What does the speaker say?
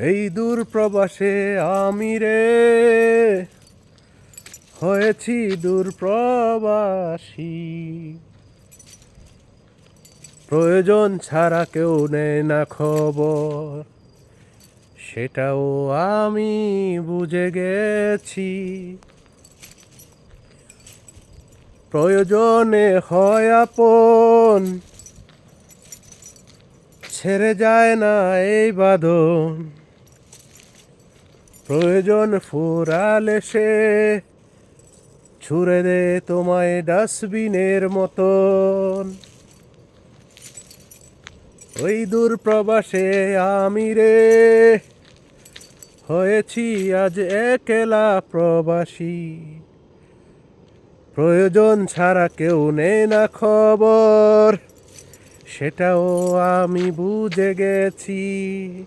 এই দূর প্রবাসে আমি রে। হয়েছি দূর প্রবাসী। প্রয়োজন ছাড়া কেউ নেয় না খবর। সেটাও আমি বুঝে গেছি। প্রয়োজনে হয় আপন। ছেড়ে যায় না এই বাঁধন। প্রয়োজন ফুরালে সে। ছুড়ে দে তোমায় ডাস্টবিনের মতন। ওই দূর প্রবাসে আমি রে। হয়েছি আজ একলা প্রবাসী। প্রয়োজন ছাড়া কেউ নেই না খবর। সেটাও আমি বুঝে গেছি।